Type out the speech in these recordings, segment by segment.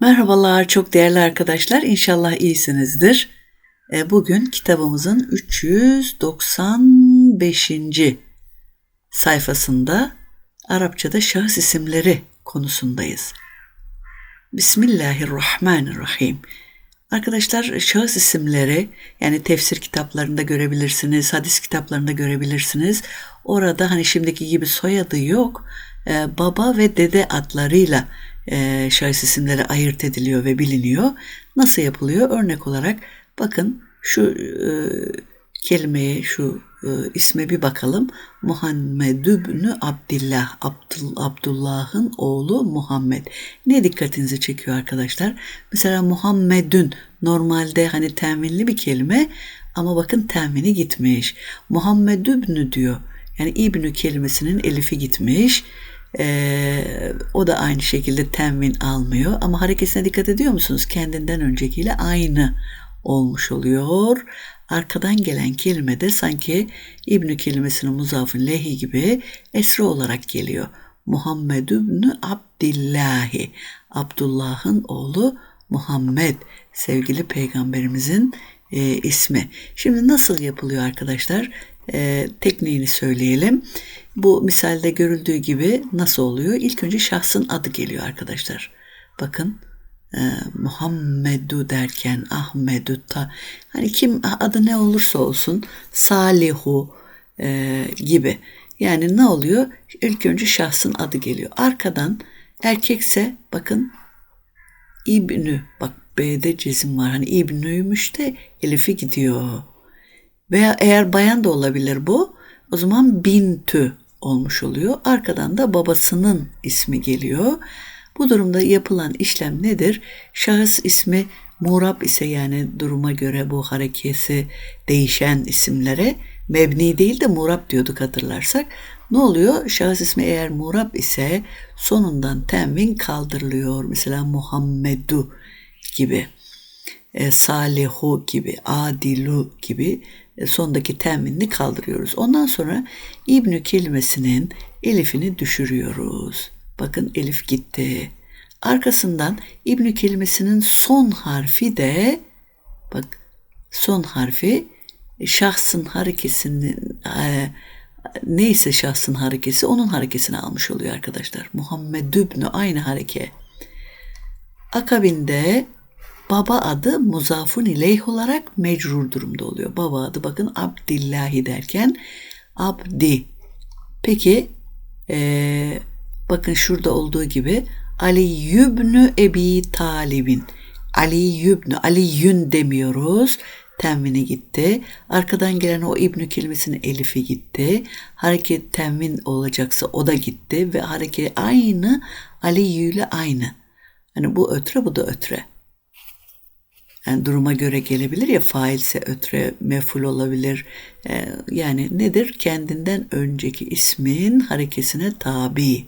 Merhabalar çok değerli arkadaşlar. İnşallah iyisinizdir. E, Bugün kitabımızın 395. sayfasında Arapçada şahıs isimleri konusundayız. Bismillahirrahmanirrahim. Arkadaşlar şahıs isimleri yani tefsir kitaplarında görebilirsiniz, hadis kitaplarında görebilirsiniz. Orada hani şimdiki gibi soyadı yok. e, baba ve dede adlarıyla e, şahıs isimleri ayırt ediliyor ve biliniyor. Nasıl yapılıyor? Örnek olarak bakın şu e, kelimeye, şu e, isme bir bakalım. Muhammed ibn Abdullah, Abdul, Abdullah'ın oğlu Muhammed. Ne dikkatinizi çekiyor arkadaşlar? Mesela Muhammedün normalde hani teminli bir kelime ama bakın temini gitmiş. Muhammed ibn diyor. Yani İbnü kelimesinin elifi gitmiş. Ee, o da aynı şekilde temin almıyor. Ama hareketine dikkat ediyor musunuz? Kendinden öncekiyle aynı olmuş oluyor. Arkadan gelen kelime de sanki İbnü kelimesinin muzafın lehi gibi esra olarak geliyor. Muhammed ibn Abdillahi. Abdullah'ın oğlu Muhammed. Sevgili peygamberimizin e, ismi. Şimdi nasıl yapılıyor arkadaşlar? E, tekniğini söyleyelim. Bu misalde görüldüğü gibi nasıl oluyor? İlk önce şahsın adı geliyor arkadaşlar. Bakın e, Muhammedu derken Ahmedu ta hani kim adı ne olursa olsun Salihu e, gibi. Yani ne oluyor? İlk önce şahsın adı geliyor. Arkadan erkekse bakın İbnü bak B'de cezim var. Hani İbnü'ymüş de Elif'i gidiyor. Veya eğer bayan da olabilir bu. O zaman bintü olmuş oluyor. Arkadan da babasının ismi geliyor. Bu durumda yapılan işlem nedir? Şahıs ismi murab ise yani duruma göre bu harekesi değişen isimlere mebni değil de murab diyorduk hatırlarsak. Ne oluyor? Şahıs ismi eğer murab ise sonundan tenvin kaldırılıyor. Mesela Muhammedu gibi, e, Salihu gibi, Adilu gibi e, sondaki teminini kaldırıyoruz. Ondan sonra İbnü kelimesinin elifini düşürüyoruz. Bakın elif gitti. Arkasından İbnü kelimesinin son harfi de bak son harfi şahsın harekesinin e, neyse şahsın harekesi onun harekesini almış oluyor arkadaşlar. Muhammed Dübnü aynı hareke. Akabinde baba adı muzafun ileyh olarak mecrur durumda oluyor. Baba adı bakın Abdillahi derken Abdi. Peki ee, bakın şurada olduğu gibi Ali Yübnü Ebi Talib'in Ali Yübnü, Ali Yün demiyoruz. Temvini gitti. Arkadan gelen o İbnü kelimesinin elifi gitti. Hareket temvin olacaksa o da gitti ve hareket aynı Ali Yü ile aynı. Hani bu ötre bu da ötre. Yani duruma göre gelebilir ya failse ötre, meful olabilir. Ee, yani nedir? Kendinden önceki ismin harekesine tabi.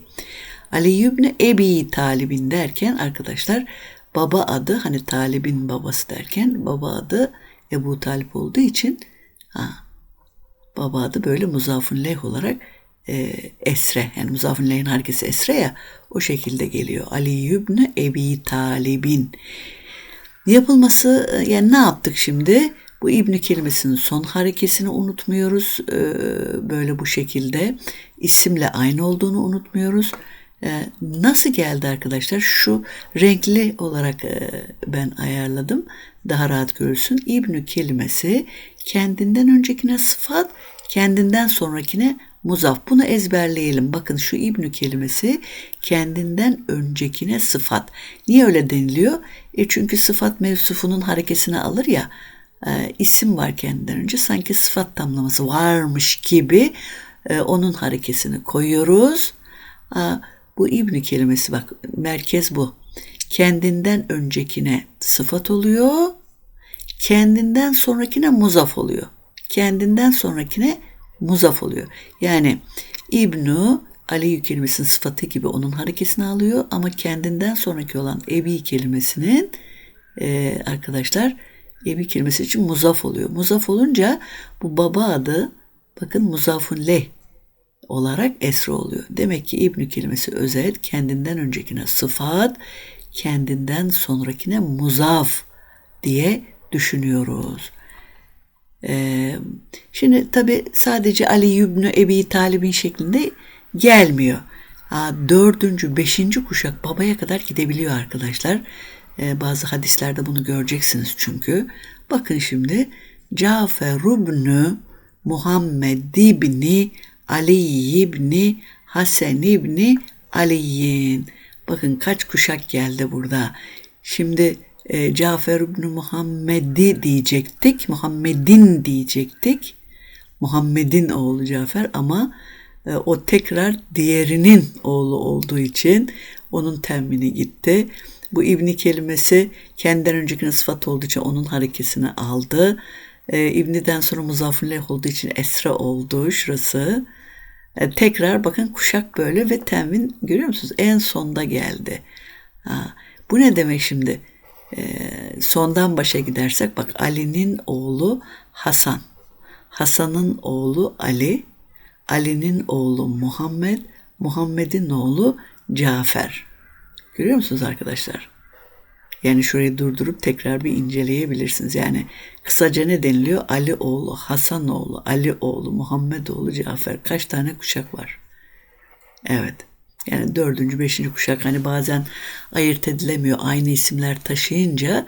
Ali İbni Ebi Talib'in derken arkadaşlar baba adı hani Talib'in babası derken baba adı Ebu Talip olduğu için ha, baba adı böyle muzafun leh olarak e, esre yani muzafun lehin harekesi esre ya o şekilde geliyor. Ali İbni Ebi Talib'in Yapılması yani ne yaptık şimdi? Bu İbni kelimesinin son harekesini unutmuyoruz. Böyle bu şekilde isimle aynı olduğunu unutmuyoruz. Nasıl geldi arkadaşlar? Şu renkli olarak ben ayarladım. Daha rahat görürsün. İbni kelimesi kendinden öncekine sıfat, kendinden sonrakine muzaf. Bunu ezberleyelim. Bakın şu İbnü kelimesi kendinden öncekine sıfat. Niye öyle deniliyor? E çünkü sıfat mevsufunun harekesini alır ya e, isim var kendinden önce sanki sıfat tamlaması varmış gibi e, onun harekesini koyuyoruz. E, bu İbnü kelimesi bak merkez bu. Kendinden öncekine sıfat oluyor. Kendinden sonrakine muzaf oluyor. Kendinden sonrakine muzaf oluyor. Yani İbnu Ali kelimesinin sıfatı gibi onun harekesini alıyor ama kendinden sonraki olan ebi kelimesinin e, arkadaşlar Ebi kelimesi için muzaf oluyor. Muzaf olunca bu baba adı bakın muzafun leh olarak esra oluyor. Demek ki İbni kelimesi özel kendinden öncekine sıfat, kendinden sonrakine muzaf diye düşünüyoruz. Ee, şimdi tabi sadece Ali İbni Ebi Talib'in şeklinde gelmiyor. Ha, dördüncü, beşinci kuşak babaya kadar gidebiliyor arkadaşlar. Ee, bazı hadislerde bunu göreceksiniz çünkü. Bakın şimdi Cafer ibn Muhammed ibni Ali ibni Hasan ibni Ali'yin. Bakın kaç kuşak geldi burada. Şimdi e, Cafer ibn Muhammed'i diyecektik. Muhammed'in diyecektik. Muhammed'in oğlu Cafer ama e, o tekrar diğerinin oğlu olduğu için onun temini gitti. Bu İbni kelimesi kendinden öncekine sıfat olduğu için onun harekesini aldı. E, İbni'den sonra muzafirleh olduğu için esra oldu şurası. E, tekrar bakın kuşak böyle ve tenvin görüyor musunuz? En sonda geldi. Ha, bu ne demek şimdi? E, sondan başa gidersek bak Ali'nin oğlu Hasan. Hasan'ın oğlu Ali. Ali'nin oğlu Muhammed. Muhammed'in oğlu Cafer. Görüyor musunuz arkadaşlar? Yani şurayı durdurup tekrar bir inceleyebilirsiniz. Yani kısaca ne deniliyor? Ali oğlu, Hasan oğlu, Ali oğlu, Muhammed oğlu, Cafer. Kaç tane kuşak var? Evet. Yani dördüncü, beşinci kuşak hani bazen ayırt edilemiyor. Aynı isimler taşıyınca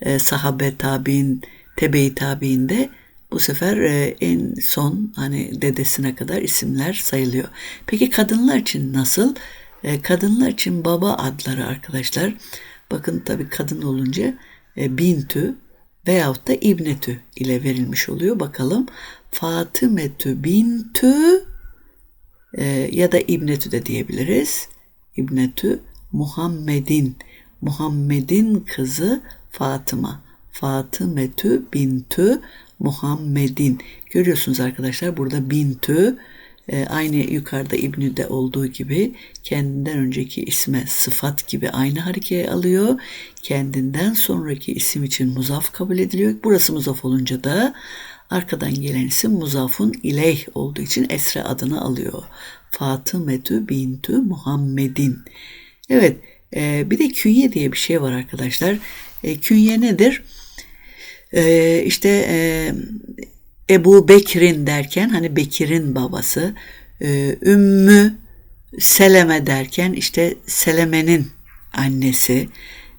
e, sahabe tabi'in, tebe-i tabi'inde bu sefer e, en son hani dedesine kadar isimler sayılıyor. Peki kadınlar için nasıl? E, kadınlar için baba adları arkadaşlar. Bakın tabi kadın olunca e, bintü veyahut da ibnetü ile verilmiş oluyor. Bakalım Fatımetü bintü e, ya da ibnetü de diyebiliriz. İbnetü Muhammedin. Muhammed'in kızı Fatıma. Fatımetü bintü Muhammedin. Görüyorsunuz arkadaşlar burada bintü e, aynı yukarıda İbnü'de olduğu gibi kendinden önceki isme sıfat gibi aynı harekeye alıyor. Kendinden sonraki isim için muzaf kabul ediliyor. Burası muzaf olunca da arkadan gelen isim muzafun ileyh olduğu için Esre adını alıyor. Fatımetü bintü Muhammedin. Evet e, bir de künye diye bir şey var arkadaşlar. E, künye nedir? E, işte e, Ebu Bekir'in derken hani Bekir'in babası, e, Ümmü Seleme derken işte Seleme'nin annesi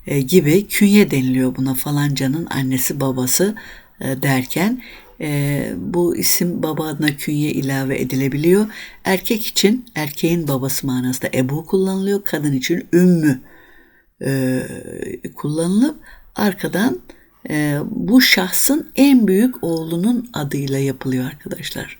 e, gibi künye deniliyor buna falancanın annesi babası e, bu isim baba adına künye ilave edilebiliyor. Erkek için erkeğin babası manasında Ebu kullanılıyor. Kadın için Ümmü kullanılıp arkadan e, bu şahsın en büyük oğlunun adıyla yapılıyor arkadaşlar.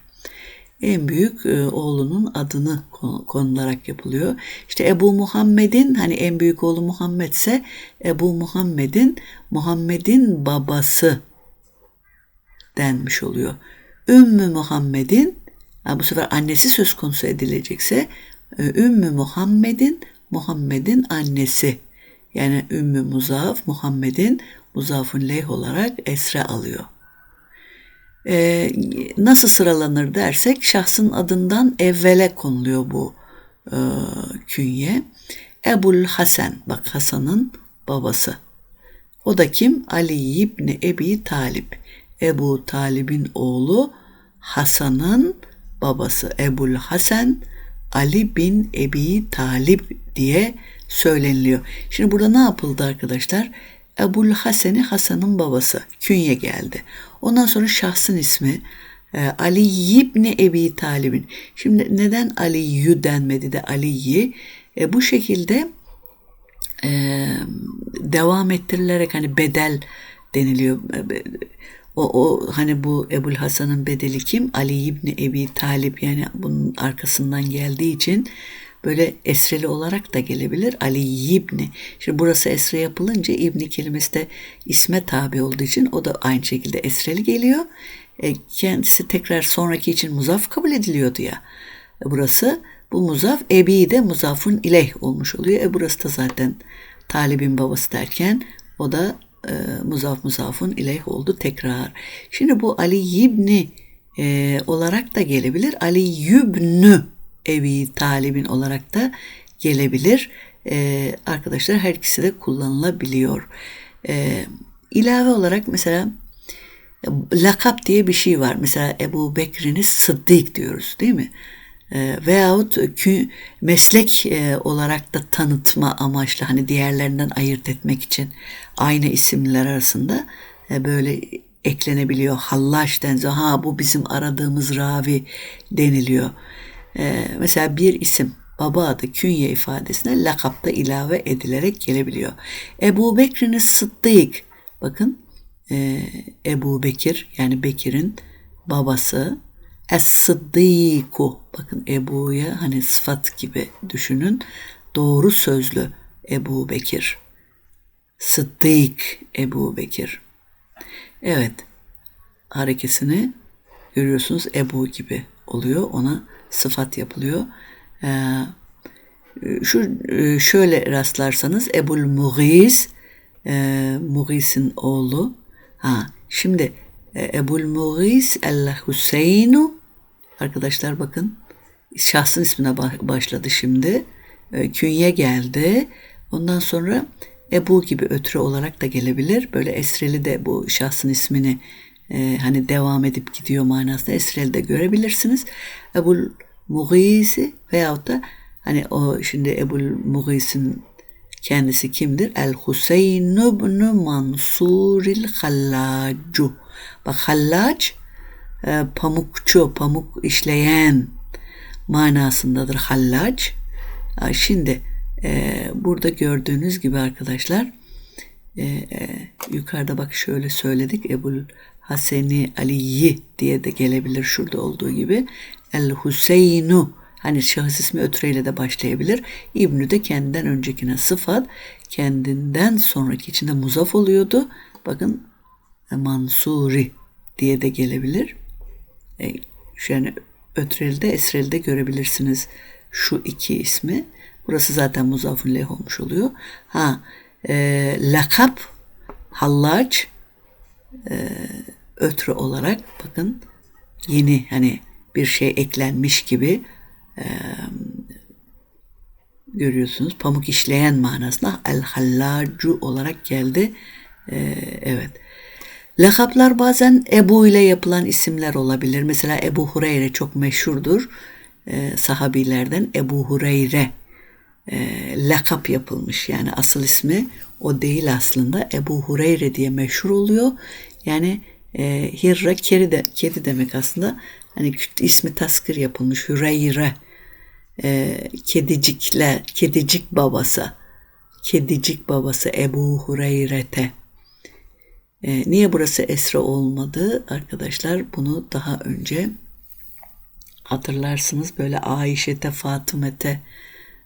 En büyük e, oğlunun adını konularak yapılıyor. İşte Ebu Muhammed'in hani en büyük oğlu Muhammed ise Ebu Muhammed'in Muhammed'in babası denmiş oluyor. Ümmü Muhammed'in bu sefer annesi söz konusu edilecekse e, Ümmü Muhammed'in Muhammed'in annesi yani Ümmü Muzaf Muhammed'in muzafun leyh olarak esre alıyor. Ee, nasıl sıralanır dersek şahsın adından evvele konuluyor bu e, künye. Ebul Hasan, bak Hasan'ın babası. O da kim? Ali İbni Ebi Talip. Ebu Talib'in oğlu Hasan'ın babası. Ebul Hasan Ali bin Ebi Talip diye söyleniliyor. Şimdi burada ne yapıldı arkadaşlar? Ebul Hasen'i Hasan'ın babası. Künye geldi. Ondan sonra şahsın ismi e, Ali İbni Ebi Talib'in. Şimdi neden Ali'yü denmedi de Ali'yi? E, bu şekilde e, devam ettirilerek hani bedel deniliyor. O, o hani bu Ebul Hasan'ın bedeli kim? Ali İbni Ebi Talip yani bunun arkasından geldiği için böyle esreli olarak da gelebilir. Ali İbni. Şimdi burası esre yapılınca İbni kelimesi de isme tabi olduğu için o da aynı şekilde esreli geliyor. E, kendisi tekrar sonraki için muzaf kabul ediliyordu ya. E, burası bu muzaf ebi de muzafun ileyh olmuş oluyor. E burası da zaten talibin babası derken o da e, muzaf muzafun ileyh oldu tekrar. Şimdi bu Ali İbni e, olarak da gelebilir. Ali Yübnü Ebi Talib'in olarak da gelebilir. E, arkadaşlar her ikisi de kullanılabiliyor. E, ilave olarak mesela lakap diye bir şey var. Mesela Ebu Bekir'ini Sıddık diyoruz değil mi? E, veyahut meslek e, olarak da tanıtma amaçlı hani diğerlerinden ayırt etmek için aynı isimler arasında e, böyle eklenebiliyor. Hallaş deniliyor. Ha bu bizim aradığımız ravi deniliyor. E, mesela bir isim baba adı künye ifadesine lakapta ilave edilerek gelebiliyor. Ebu Bekir'in Sıddık bakın e, Ebu Bekir yani Bekir'in babası Es-Sıddiku bakın Ebu'ya hani sıfat gibi düşünün. Doğru sözlü Ebu Bekir. Sıddık Ebu Bekir. Evet harekesini görüyorsunuz. Ebu gibi oluyor. Ona sıfat yapılıyor. Ee, şu şöyle rastlarsanız Ebul Mughis e, Mughis'in oğlu. Ha şimdi e, Ebul Mughis el Hüseyinu arkadaşlar bakın şahsın ismine başladı şimdi e, künye geldi ondan sonra Ebu gibi ötürü olarak da gelebilir böyle esreli de bu şahsın ismini e, hani devam edip gidiyor manasında esreli de görebilirsiniz Ebul Mughisi veyahut da hani o şimdi Ebul Mughis'in kendisi kimdir? El Hüseyin ibn Mansuril Hallacu. Bak hallac e, pamukçu, pamuk işleyen manasındadır hallac. Şimdi e, burada gördüğünüz gibi arkadaşlar e, yukarıda bak şöyle söyledik. Ebul Haseni Aliyi diye de gelebilir şurada olduğu gibi. El Hüseyinu hani şahıs ismi ötüreyle de başlayabilir. İbnü de kendinden öncekine sıfat, kendinden sonraki içinde muzaf oluyordu. Bakın Mansuri diye de gelebilir. E, yani ötrelde esrelde görebilirsiniz şu iki ismi. Burası zaten muzafun leh olmuş oluyor. Ha e, lakap hallaç e, ötrü olarak bakın yeni hani bir şey eklenmiş gibi e, görüyorsunuz. Pamuk işleyen manasında el hallacu olarak geldi. E, evet. Lakaplar bazen Ebu ile yapılan isimler olabilir. Mesela Ebu Hureyre çok meşhurdur. E, sahabilerden Ebu Hureyre e, lakap yapılmış. Yani asıl ismi o değil aslında. Ebu Hureyre diye meşhur oluyor. Yani e, Hirra kedi, de, kedi demek aslında. Hani ismi taskır yapılmış. Hüreyre. E, kedicikler, kedicik babası. Kedicik babası Ebu Hureyre'te. E, niye burası Esra olmadı arkadaşlar? Bunu daha önce hatırlarsınız. Böyle Ayşe'te, Fatıme'te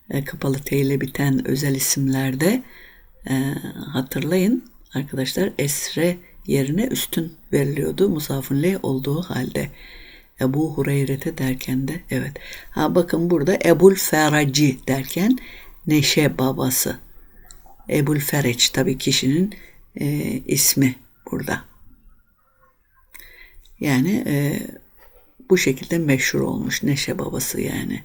e, kapalı T ile biten özel isimlerde e, hatırlayın arkadaşlar Esre yerine üstün veriliyordu. Musafun leh olduğu halde. Ebu Hureyre'te derken de evet. Ha bakın burada Ebul Feraci derken Neşe babası. Ebul Fereç tabii kişinin e, ismi burada. Yani e, bu şekilde meşhur olmuş Neşe babası yani.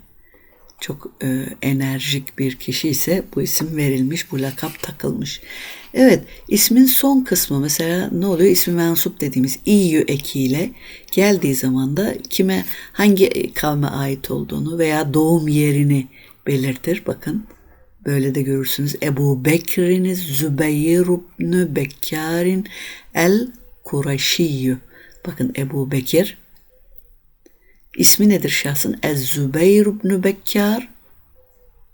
Çok e, enerjik bir kişi ise bu isim verilmiş, bu lakap takılmış. Evet, ismin son kısmı mesela ne oluyor? İsmi mensup dediğimiz iyü ekiyle geldiği zaman da kime hangi kavme ait olduğunu veya doğum yerini belirtir. Bakın böyle de görürsünüz. Ebu Bekir'iniz Zübeyir ibn Bekkar'in el Kureşiyyü. Bakın Ebu Bekir İsmi nedir şahsın? Ez-Zübeyir ibn Bekkar.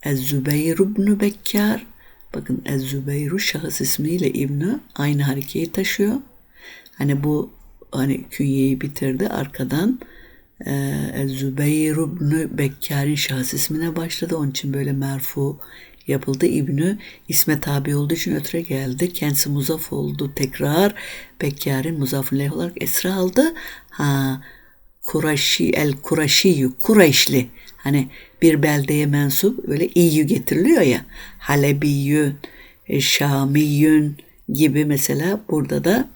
Ez-Zübeyir ibn Bekkar. Bakın Ez-Zübeyru şahıs ismiyle İbni aynı harekeyi taşıyor. Hani bu hani künyeyi bitirdi arkadan e, Ez-Zübeyir ibn Bekkar'ın şahıs ismine başladı. Onun için böyle merfu yapıldı. İbnü isme tabi olduğu için ötüre geldi. Kendisi muzaf oldu. Tekrar Bekkar'ın muzafın olarak esra aldı. Ha, Kurayşi el Kurayşi Kureyşli hani bir beldeye mensup böyle iyi getiriliyor ya Halebiyün, e, Şamiyün gibi mesela burada da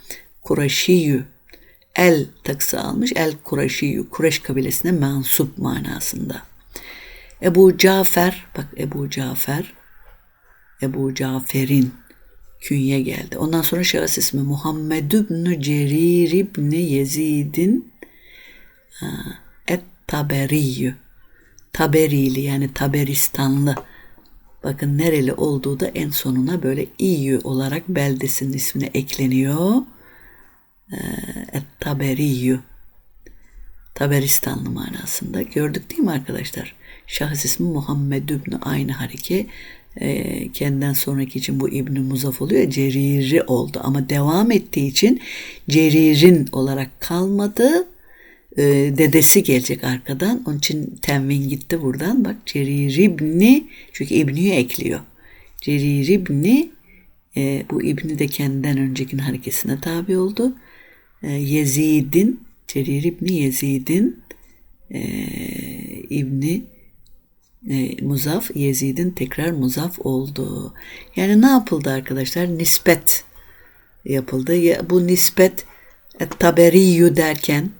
Kureşiyü el takısı almış. El Kureşiyü Kureş kabilesine mensup manasında. Ebu Cafer bak Ebu Cafer Ebu Cafer'in künye geldi. Ondan sonra şahıs ismi Muhammed ibn Cerir ibn Yezid'in et Taberiyyü. Taberili yani Taberistanlı. Bakın nereli olduğu da en sonuna böyle İyü olarak beldesinin ismine ekleniyor. Et Taberiyyü. Taberistanlı manasında. Gördük değil mi arkadaşlar? Şahıs ismi Muhammed İbni aynı hareke. E, kendinden sonraki için bu İbni Muzaf oluyor. Ceriri oldu ama devam ettiği için Cerir'in olarak kalmadı. E, dedesi gelecek arkadan. Onun için tenvin gitti buradan. Bak Cerir İbni çünkü İbni'yi ekliyor. Cerir İbni e, bu İbni de kendinden öncekinin harekesine tabi oldu. E, Yezid'in Cerir İbni Yezid'in e, İbni e, Muzaf Yezid'in tekrar Muzaf oldu. Yani ne yapıldı arkadaşlar? Nispet yapıldı. Ya, bu nispet e, taberiyyü derken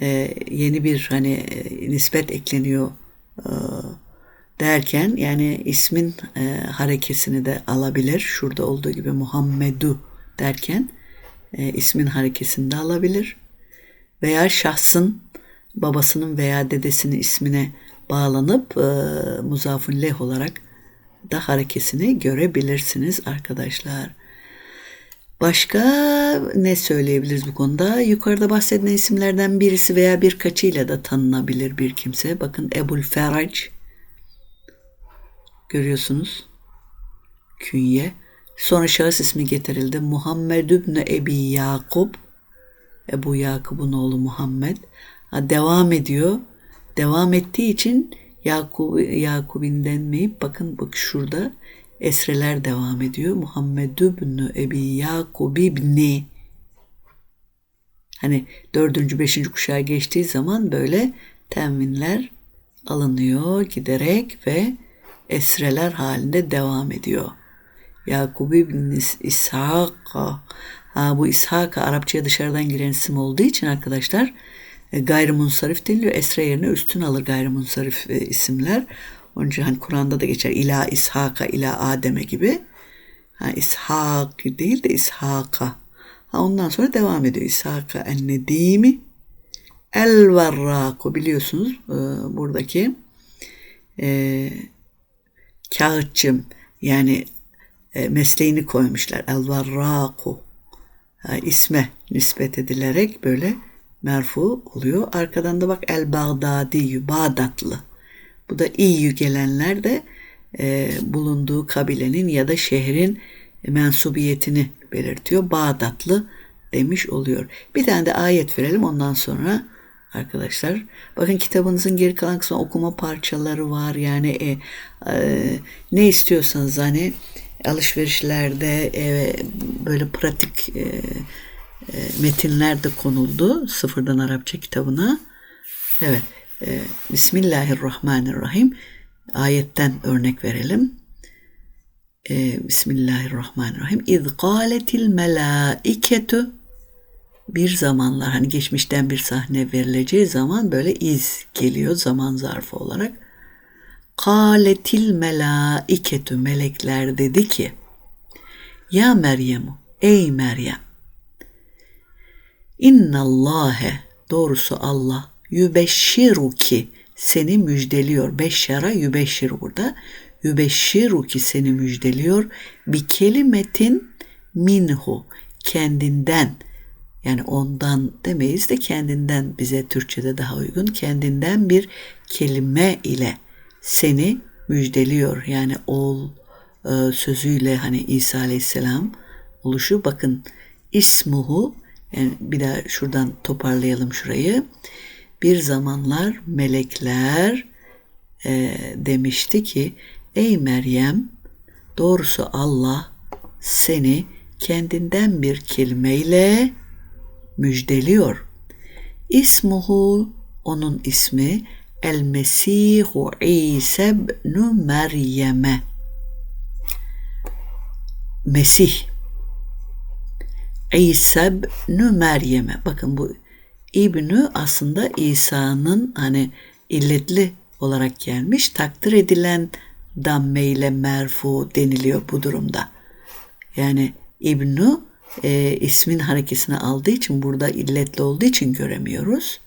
e, yeni bir hani e, nispet ekleniyor e, derken yani ismin e, harekesini de alabilir. Şurada olduğu gibi Muhammedu derken e, ismin harekesini de alabilir. Veya şahsın babasının veya dedesinin ismine bağlanıp e, muzafun leh olarak da harekesini görebilirsiniz arkadaşlar. Başka ne söyleyebiliriz bu konuda? Yukarıda bahsedilen isimlerden birisi veya birkaçıyla da tanınabilir bir kimse. Bakın Ebul Ferac görüyorsunuz. Künye. Sonra şahıs ismi getirildi. Muhammed İbni Ebi Yakub. Ebu Yakub'un oğlu Muhammed. Ha, devam ediyor. Devam ettiği için Yakub, Yakub'in denmeyip bakın bak şurada esreler devam ediyor. Muhammed ibn Ebi Yakub ibni Hani dördüncü, beşinci kuşağa geçtiği zaman böyle tenvinler alınıyor giderek ve esreler halinde devam ediyor. Yakub ibn İshak'a ha, bu İshak'a Arapçaya dışarıdan giren isim olduğu için arkadaşlar e, gayrimunsarif deniliyor. Esre yerine üstün alır gayrimunsarif e, isimler. Onun için hani Kur'an'da da geçer ila İshak'a ila Adem'e gibi. Ha, İshak değil de İshak'a. Ha, ondan sonra devam ediyor. İshak'a en nedimi el varraku biliyorsunuz e, buradaki e, kağıtçım yani e, mesleğini koymuşlar. El varraku ha, isme nispet edilerek böyle merfu oluyor. Arkadan da bak El Bağdadi, Bağdatlı. Bu da iyi gelenler de e, bulunduğu kabilenin ya da şehrin mensubiyetini belirtiyor. Bağdatlı demiş oluyor. Bir tane de ayet verelim ondan sonra arkadaşlar. Bakın kitabınızın geri kalan kısmı okuma parçaları var. Yani e, e, ne istiyorsanız hani alışverişlerde e, böyle pratik e, metinler de konuldu sıfırdan Arapça kitabına. Evet. E, Bismillahirrahmanirrahim. Ayetten örnek verelim. E, Bismillahirrahmanirrahim. İz kâletil melâiketu bir zamanlar hani geçmişten bir sahne verileceği zaman böyle iz geliyor zaman zarfı olarak. Kâletil melâiketu melekler dedi ki Ya Meryem ey Meryem İnnallâhe doğrusu Allah yübeşşiruki seni müjdeliyor. Beşşara yübeşşir burada. Yübeşşiruki seni müjdeliyor. Bir kelimetin minhu kendinden yani ondan demeyiz de kendinden bize Türkçe'de daha uygun kendinden bir kelime ile seni müjdeliyor. Yani ol e, sözüyle hani İsa Aleyhisselam oluşu bakın ismuhu yani bir daha şuradan toparlayalım şurayı. Bir zamanlar melekler e, demişti ki ey Meryem doğrusu Allah seni kendinden bir kelimeyle müjdeliyor. İsmuhu onun ismi El Mesihu İsa ibn Meryem'e. Mesih İsa ibnü Meryem'e. Bakın bu İbnü aslında İsa'nın hani illetli olarak gelmiş. Takdir edilen damme ile merfu deniliyor bu durumda. Yani İbnü e, ismin harekesini aldığı için burada illetli olduğu için göremiyoruz.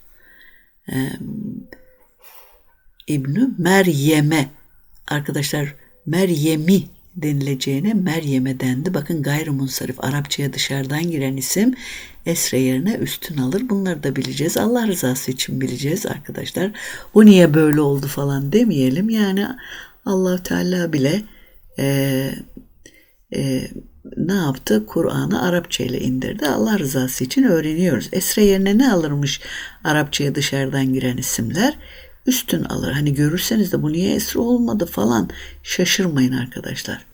E, İbnü Meryem'e arkadaşlar Meryem'i denileceğine Meryem'e dendi. Bakın gayrimunsarif Arapçaya dışarıdan giren isim esre yerine üstün alır. Bunları da bileceğiz. Allah rızası için bileceğiz arkadaşlar. Bu niye böyle oldu falan demeyelim. Yani allah Teala bile e, e, ne yaptı? Kur'an'ı Arapça ile indirdi. Allah rızası için öğreniyoruz. Esre yerine ne alırmış Arapçaya dışarıdan giren isimler? Üstün alır. Hani görürseniz de bu niye esre olmadı falan şaşırmayın arkadaşlar.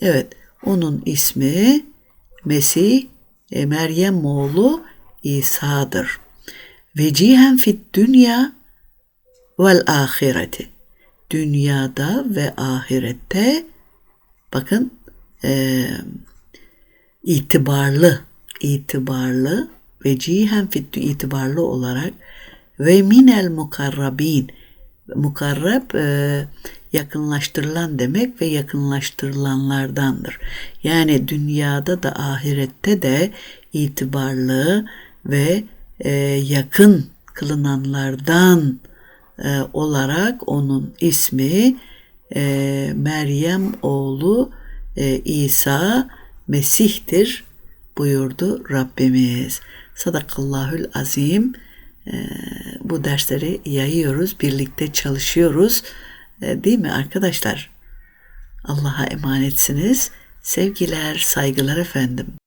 Evet onun ismi Mesih e, Meryem oğlu İsa'dır. Vecihen fit dünya vel ahireti. Dünyada ve ahirette bakın e, itibarlı, itibarlı ve cihen fit itibarlı olarak ve minel mukarrabin mukarrab e, yakınlaştırılan demek ve yakınlaştırılanlardandır. Yani dünyada da ahirette de itibarlı ve e, yakın kılınanlardan e, olarak onun ismi e, Meryem oğlu İsa Mesih'tir buyurdu Rabbimiz. Sadakallahül azim. E, bu dersleri yayıyoruz, birlikte çalışıyoruz. E, değil mi arkadaşlar? Allah'a emanetsiniz. Sevgiler, saygılar efendim.